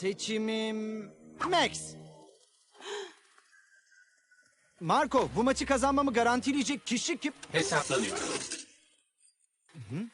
Seçimim Max. Marco, bu maçı kazanmamı garantileyecek kişi kim? Hesaplanıyor. Alya.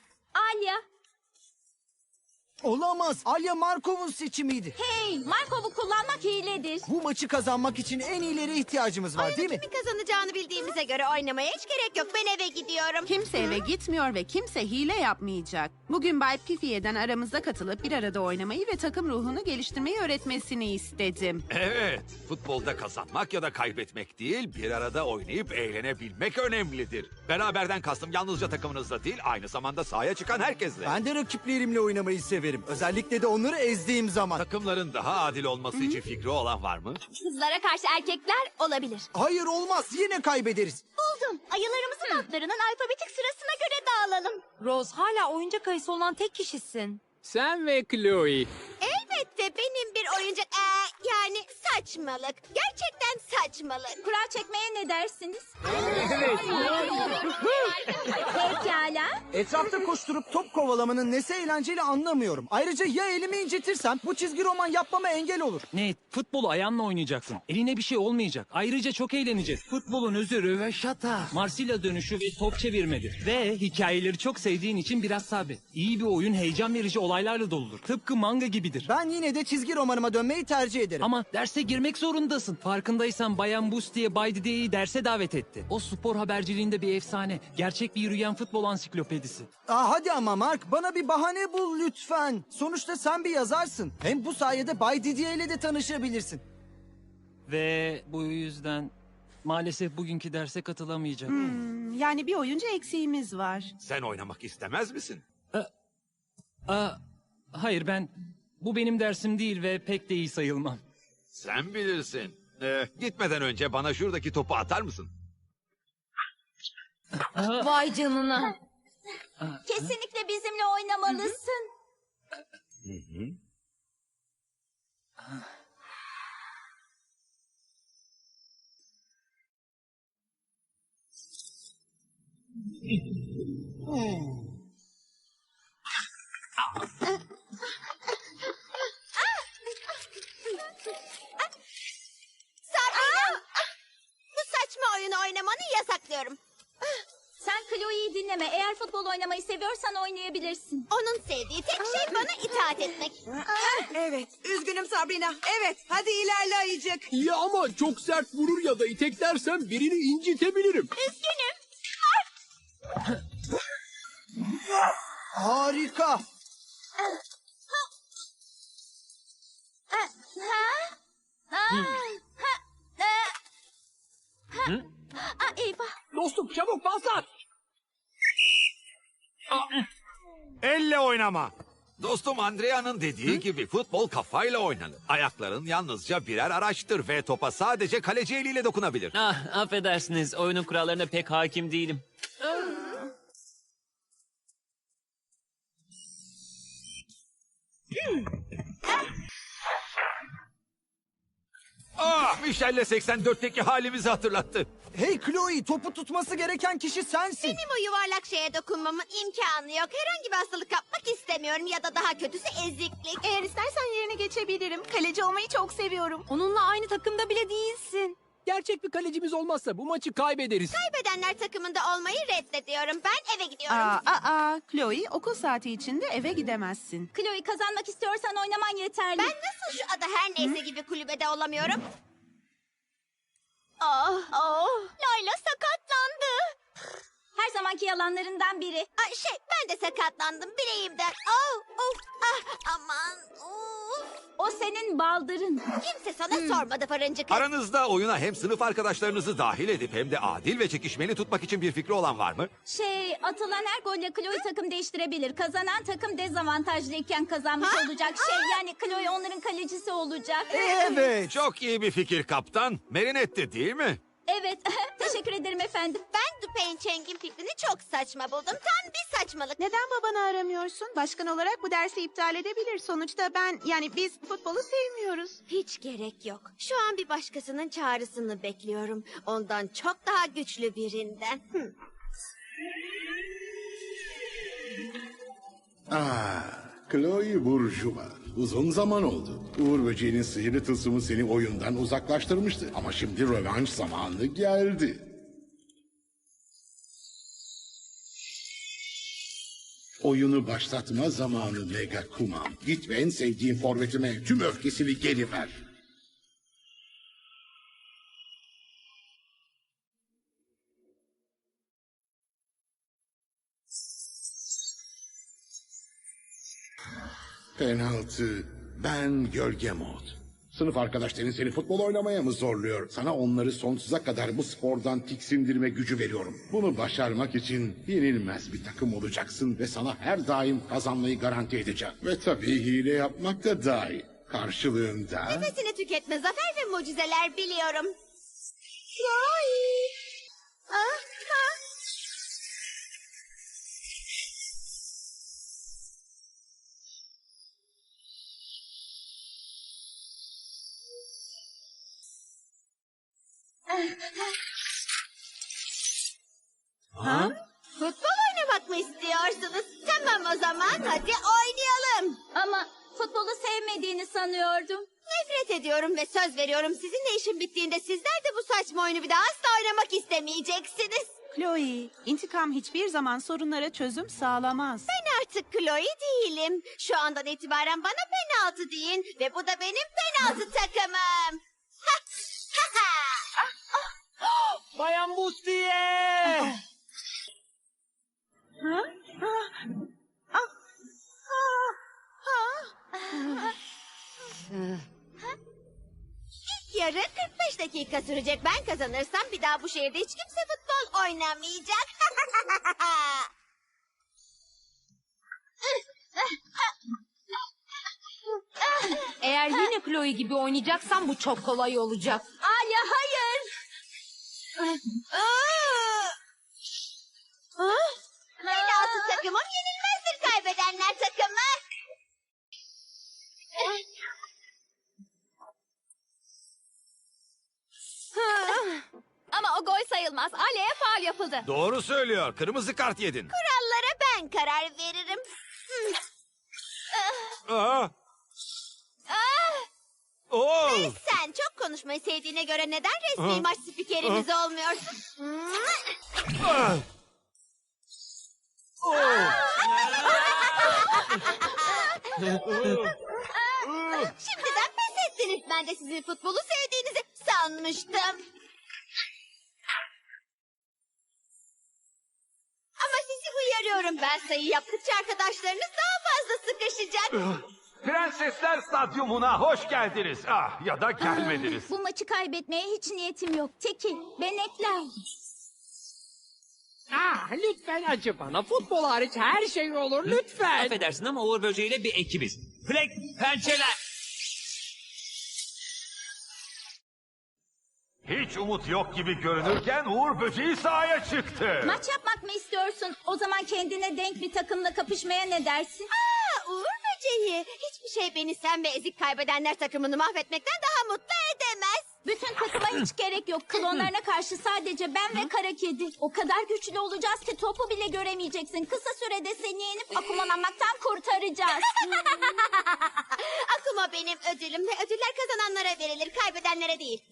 Olamaz. Alya Markov'un seçimiydi. Hey, Markov'u kullanmak hiledir. Bu maçı kazanmak için en iyilere ihtiyacımız var değil mi? Kimin kazanacağını bildiğimize göre oynamaya hiç gerek yok. Ben eve gidiyorum. Kimse eve gitmiyor ve kimse hile yapmayacak. Bugün Bay Pifiye'den aramızda katılıp bir arada oynamayı ve takım ruhunu geliştirmeyi öğretmesini istedim. Evet, futbolda kazanmak ya da kaybetmek değil, bir arada oynayıp eğlenebilmek önemlidir. Beraberden kastım yalnızca takımınızla değil, aynı zamanda sahaya çıkan herkesle. Ben de rakiplerimle oynamayı severim. Özellikle de onları ezdiğim zaman. Takımların daha adil olması için fikri olan var mı? Kızlara karşı erkekler olabilir. Hayır olmaz. Yine kaybederiz. Buldum. Ayılarımızın adlarının alfabetik sırasına göre dağılalım. Rose hala oyuncak ayısı olan tek kişisin. Sen ve Chloe. Elbette benim bir oyuncak... Ee, yani saçmalık. Gerçekten saçmalık. Kura çekmeye ne dersiniz? Pekala. Etrafta koşturup top kovalamanın nesi eğlenceli anlamıyorum. Ayrıca ya elimi incitirsem bu çizgi roman yapmama engel olur. Ne? Futbolu ayağınla oynayacaksın. Eline bir şey olmayacak. Ayrıca çok eğleneceğiz. Futbolun özü röveşata. Marsilya dönüşü ve top çevirmedir. Ve hikayeleri çok sevdiğin için biraz sabret. İyi bir oyun heyecan verici olaylarla doludur. Tıpkı manga gibidir. Ben yine de çizgi romanıma dönmeyi tercih ederim. Ama derse girmek zorundasın. Farkındaysan Bayan Bus diye Bay Didi'yi derse davet etti. O spor haberciliğinde bir efsane. Gerçek bir yürüyen futbol ansiklopedisi. Aa, hadi ama Mark bana bir bahane bul lütfen. Sonuçta sen bir yazarsın. Hem bu sayede Bay Didier ile de tanışabilirsin. Ve bu yüzden maalesef bugünkü derse katılamayacak. Yani bir oyuncu eksiğimiz var. Sen oynamak istemez misin? Aa, hayır ben... Bu benim dersim değil ve pek de iyi sayılmam. Sen bilirsin. Ee, gitmeden önce bana şuradaki topu atar mısın? Vay canına. Kesinlikle bizimle oynamalısın. Dinleme. Eğer futbol oynamayı seviyorsan oynayabilirsin. Onun sevdiği tek şey bana itaat etmek. Evet. Üzgünüm Sabrina. Evet. Hadi ilerle ayıcık. Ya ama çok sert vurur ya da iteklersem birini incitebilirim. Harika. Ha? Ha? Ha? Ha? Ha? Aa, eyvah. Dostum çabuk paslat. Elle oynama. Dostum Andrea'nın dediği gibi futbol kafayla oynanır. Ayakların yalnızca birer araçtır ve topa sadece kaleci eliyle dokunabilir. Ah affedersiniz oyunun kurallarına pek hakim değilim. Michel'le 84'teki halimizi hatırlattı. Hey Chloe topu tutması gereken kişi sensin. Benim o yuvarlak şeye dokunmamın imkanı yok. Herhangi bir hastalık kapmak istemiyorum ya da daha kötüsü eziklik. Eğer istersen yerine geçebilirim. Kaleci olmayı çok seviyorum. Onunla aynı takımda bile değilsin. Gerçek bir kalecimiz olmazsa bu maçı kaybederiz. Kaybedenler takımında olmayı reddediyorum. Ben eve gidiyorum. Aa, aa, Chloe okul saati içinde eve gidemezsin. Chloe kazanmak istiyorsan oynaman yeterli. Ben nasıl şu adı her neyse gibi kulübede olamıyorum? Oh, oh. Layla sakatlandı. Her zamanki yalanlarından biri. Ay, şey ben de sakatlandım bileğimden. Oh, oh, ah, aman. Of. O senin baldırın. Kimse sana sormadı fırıncı kız. Aranızda oyuna hem sınıf arkadaşlarınızı dahil edip hem de adil ve çekişmeli tutmak için bir fikri olan var mı? Şey, atılan her golle Chloe takım değiştirebilir. Kazanan takım dezavantajlıyken kazanmış olacak. Şey, yani Chloe onların kalecisi olacak. Evet. Çok iyi bir fikir kaptan. Merinetti değil mi? Evet, teşekkür ederim efendim. Ben Dupain Cheng'in fikrini çok saçma buldum. Tam bir saçmalık. Neden babanı aramıyorsun? Başkan olarak bu dersi iptal edebilir. Sonuçta ben yani biz futbolu sevmiyoruz. Hiç gerek yok. Şu an bir başkasının çağrısını bekliyorum. Ondan çok daha güçlü birinden. Hı. Ah, Chloe Bourgeois. Uzun zaman oldu. Uğur böceğinin sihirli tılsımı seni oyundan uzaklaştırmıştı. Ama şimdi rövanş zamanı geldi. Oyunu başlatma zamanı Mega Kuman. Git ve en sevdiğin forvetime tüm öfkesini geri ver. Penaltı. Ben Gölge Mod. Sınıf arkadaşların seni futbol oynamaya mı zorluyor? Sana onları sonsuza kadar bu spordan tiksindirme gücü veriyorum. Bunu başarmak için yenilmez bir takım olacaksın ve sana her daim kazanmayı garanti edeceğim. Ve tabii hile yapmak da dahil. Karşılığında... Nefesini tüketme zafer ve mucizeler biliyorum. Ah, ah. Futbol oynamak mı istiyorsunuz? Tamam o zaman hadi oynayalım. Ama futbolu sevmediğini sanıyordum. Nefret ediyorum ve söz veriyorum sizinle işim bittiğinde sizler de bu saçma oyunu bir daha asla oynamak istemeyeceksiniz. Chloe, intikam hiçbir zaman sorunlara çözüm sağlamaz. Ben artık Chloe değilim. Şu andan itibaren bana penaltı deyin ve bu da benim penaltı takımım. Ha, ha, ha. Bayan Bustiye! İlk yarı 45 dakika sürecek. Ben kazanırsam bir daha bu şehirde hiç kimse futbol oynamayacak. Eğer yine Chloe gibi oynayacaksan bu çok kolay olacak. Alya hayır. Aa! Ah! Penaltı takımım yenilmezdir kaybedenler takımı. Ama o gol sayılmaz. Alya'ya faal yapıldı. Doğru söylüyor. Kırmızı kart yedin. Kurallara ben karar veririm. Aa. Ah! Oo. Sen çok konuşmayı sevdiğine göre neden resmi maç spikerimiz olmuyorsun? Ah. Şimdiden pes ettiniz. Ben de sizin futbolu sevdiğinizi sanmıştım. Ama sizi uyarıyorum. Ben sayı yaptıkça arkadaşlarınız daha fazla sıkışacak. Prensesler Stadyumuna hoş geldiniz. Ah ya da gelmediniz. Bu maçı kaybetmeye hiç niyetim yok. Tekil, benekler. Ah lütfen acı bana. Futbol hariç her şey olur lütfen. Affedersin ama Uğur Böceği'yle bir ekibiz. Plek pençeler. Hiç umut yok gibi görünürken Uğur böceği sahaya çıktı. Maç yapmak mı istiyorsun? O zaman kendine denk bir takımla kapışmaya ne dersin? Böceği. Hiçbir şey beni sen ve ezik kaybedenler takımını mahvetmekten daha mutlu edemez. Bütün takıma hiç gerek yok. Klonlarına karşı sadece ben ve kara kedi. O kadar güçlü olacağız ki topu bile göremeyeceksin. Kısa sürede seni yenip akumalanmaktan kurtaracağız. Akuma benim ödülüm ve ödüller kazananlara verilir, kaybedenlere değil.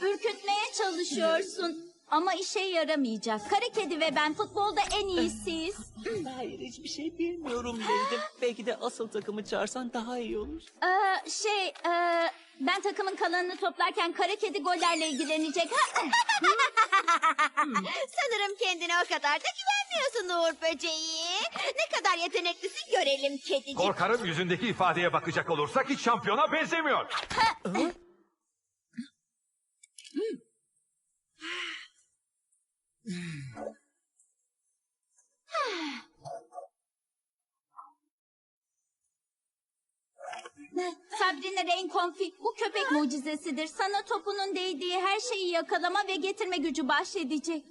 Ürkütmeye çalışıyorsun. Ama işe yaramayacak. Kara kedi ve ben futbolda en iyisiyiz. Hayır hiçbir şey bilmiyorum dedim. Belki de asıl takımı çağırsan daha iyi olur. Ee, şey, e, ben takımın kalanını toplarken kara kedi gollerle ilgilenecek. Ha? Sanırım kendine o kadar da güvenmiyorsun Uğur böceği. Ne kadar yeteneklisin görelim kedicik. Korkarım yüzündeki ifadeye bakacak olursak hiç şampiyona benzemiyor. Sabrina Rainconfi bu köpek mucizesidir. Sana topunun değdiği her şeyi yakalama ve getirme gücü bahşedecek.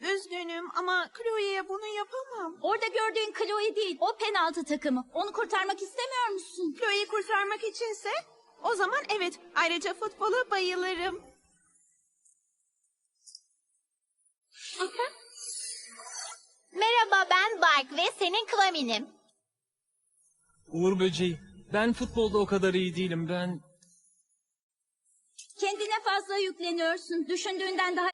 Üzgünüm ama Chloe'ye bunu yapamam. Orada gördüğün Chloe değil, o penaltı takımı. Onu kurtarmak istemiyor musun? Chloe'yi kurtarmak içinse o zaman evet. Ayrıca futbola bayılırım. Merhaba ben Bark ve senin Klaminim. Uğur böceği. Ben futbolda o kadar iyi değilim. Ben Kendine fazla yükleniyorsun. Düşündüğünden daha